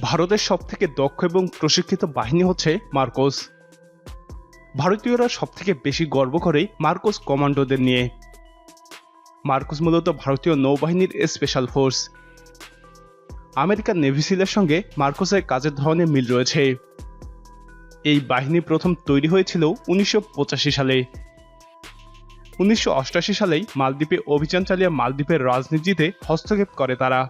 ভারতের সবথেকে দক্ষ এবং প্রশিক্ষিত বাহিনী হচ্ছে মার্কোস। ভারতীয়রা সবথেকে বেশি গর্ব করে মার্কোস কমান্ডোদের নিয়ে। মার্কোস মূলত ভারতীয় নৌবাহিনীর স্পেশাল ফোর্স আমেরিকান নেভি সিলের সঙ্গে মার্কোসের কাজের ধরনের মিল রয়েছে। এই বাহিনী প্রথম তৈরি হয়েছিল উনিশশো পঁচাশি সালে। উনিশশো সালেই মালদ্বীপে অভিযান চালিয়ে মালদ্বীপের রাজনীতিতে হস্তক্ষেপ করে তারা।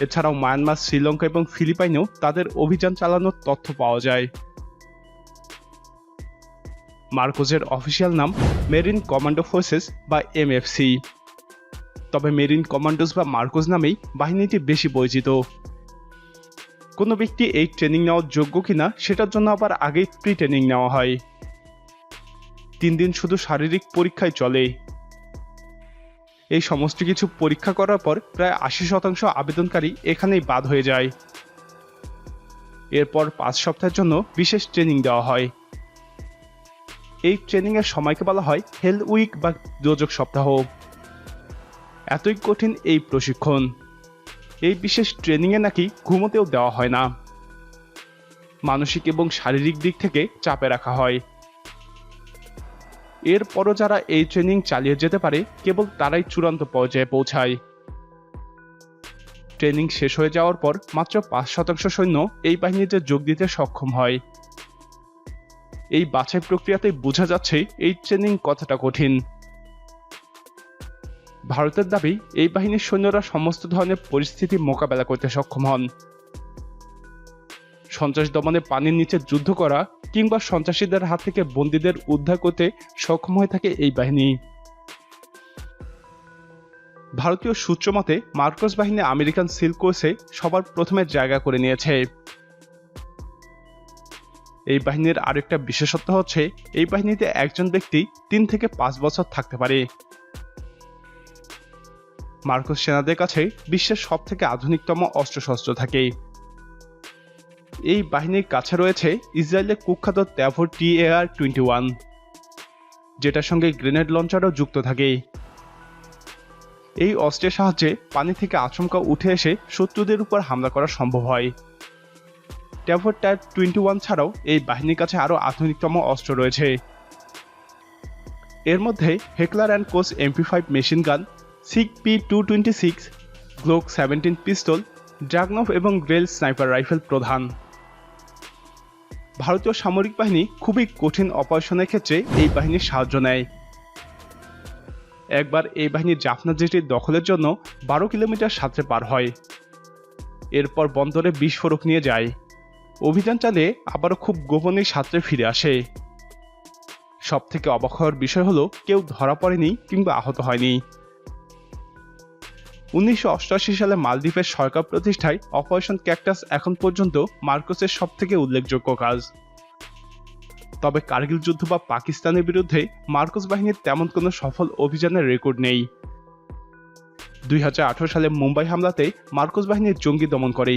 এছাড়াও মায়ানমার, শ্রীলঙ্কা এবং ফিলিপাইনেও তাদের অভিযান চালানোর তথ্য পাওয়া যায়। মার্কোজের অফিসিয়াল নাম মেরিন কমান্ডো ফোর্সেস বা এমএফসি। তবে মেরিন কমান্ডোস বা মার্কোজ নামেই বাহিনীটি বেশি পরিচিত। কোনো ব্যক্তি এই ট্রেনিং নেওয়ার যোগ্য কিনা সেটার জন্য আবার আগেই প্রি ট্রেনিং নেওয়া হয়। তিন দিন শুধু শারীরিক পরীক্ষায় চলে। এই সমস্ত কিছু পরীক্ষা করার পর প্রায় আশি শতাংশ আবেদনকারী এখানেই বাদ হয়ে যায়। এরপর পাঁচ সপ্তাহের জন্য বিশেষ ট্রেনিং দেওয়া হয়। এই ট্রেনিং এর সময়কে বলা হয় হেল উইক বা যোজক সপ্তাহ। এতই কঠিন এই প্রশিক্ষণ। এই বিশেষ ট্রেনিংয়ে নাকি ঘুমোতেও দেওয়া হয় না। মানসিক এবং শারীরিক দিক থেকে চাপে রাখা হয়। এরপরও যারা এই ট্রেনিং চালিয়ে যেতে পারে, কেবল তারাই চূড়ান্ত পর্যায়ে পৌঁছায়। ট্রেনিং শেষ হয়ে যাওয়ার পর মাত্র পাঁচ শতাংশ সৈন্য এই বাহিনীতে যোগ দিতে সক্ষম হয়। এই বাছাই প্রক্রিয়াতে বোঝা যাচ্ছে এই ট্রেনিং কতটা কঠিন। ভারতের দাবি, এই বাহিনীর সৈন্যরা সমস্ত ধরনের পরিস্থিতি মোকাবেলা করতে সক্ষম হন। সন্ত্রাস দমনে পানির নিচে যুদ্ধ করা কিংবা সন্ত্রাসীদের হাত থেকে বন্দীদের উদ্ধার করতে সক্ষম হয়ে থাকে এই বাহিনী। ভারতীয় সূত্র মতে, মার্কোস বাহিনী আমেরিকান সিল কোর্সে সবার প্রথমে জায়গা করে নিয়েছে। এই বাহিনীর আরেকটা বিশেষত্ব হচ্ছে, এই বাহিনীতে একজন ব্যক্তি তিন থেকে পাঁচ বছর থাকতে পারে। মার্কোস সেনাদের কাছে বিশ্বের সব থেকে আধুনিকতম অস্ত্রশস্ত্র থাকে। এই বাহিনীর কাছে রয়েছে ইসরায়েলের কুখ্যাত ট্যাভোর টিএআর টোয়েন্টি ওয়ান, যেটার সঙ্গে গ্রেনেড লঞ্চারও যুক্ত থাকে। এই অস্ত্রের সাহায্যে পানি থেকে আচমকা উঠে এসে শত্রুদের উপর হামলা করা সম্ভব হয়। ট্যাভোর ট্যার টোয়েন্টি ওয়ান ছাড়াও এই বাহিনীর কাছে আরও আধুনিকতম অস্ত্র রয়েছে। এর মধ্যে Heckler and Koch MP five machine gun SIG P two twenty six, Glock seventeen pistol Dragunov এবং গ্রেল স্নাইপার রাইফেল প্রধান। ভারতীয় সামরিক বাহিনী খুবই কঠিন অপারেশনের ক্ষেত্রে এই বাহিনীর সাহায্য নেয়। একবার এই বাহিনী জাফনা জেটির দখলের জন্য বারো কিলোমিটার সাঁতরে পার হয়। এরপর বন্দরে বিস্ফোরক নিয়ে যায়। অভিযান চালিয়ে আবারও খুব গোপনে সাঁতরে ফিরে আসে। সব থেকে অবাক হওয়ার বিষয় হলো কেউ ধরা পড়েনি কিংবা আহত হয়নি। উনিশশো অষ্টআশি সালে মালদ্বীপের সরকার প্রতিষ্ঠায় অপারেশন ক্যাকটাস এখন পর্যন্ত মার্কোসের সব থেকে উল্লেখযোগ্য কাজ। তবে কার্গিল যুদ্ধ বা পাকিস্তানের বিরুদ্ধে মার্কোস বাহিনীর তেমন কোনো সফল অভিযানের রেকর্ড নেই। দুই হাজার আঠারো সালে মুম্বাই হামলাতে মার্কোস বাহিনীর জঙ্গি দমন করে।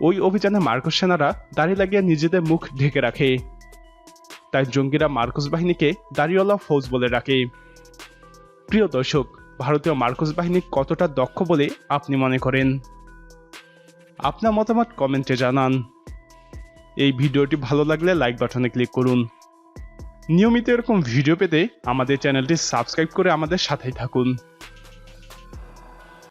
ওই অভিযানে মার্কোস সেনারা দাড়ি লাগিয়ে নিজেদের মুখ ঢেকে রাখে। তাই জঙ্গিরা মার্কোস বাহিনীকে দাড়িওয়ালা ফৌজ বলে রাখে প্রিয় দর্শক ভারতীয় মার্কোস বাহিনী কতটা দক্ষ বলে আপনি মনে করেন? আপনার মতামত কমেন্টে জানান। এই ভিডিওটি ভালো লাগলে লাইক বাটনে ক্লিক করুন। নিয়মিত এরকম ভিডিও পেতে আমাদের চ্যানেলটি সাবস্ক্রাইব করে আমাদের সাথেই থাকুন।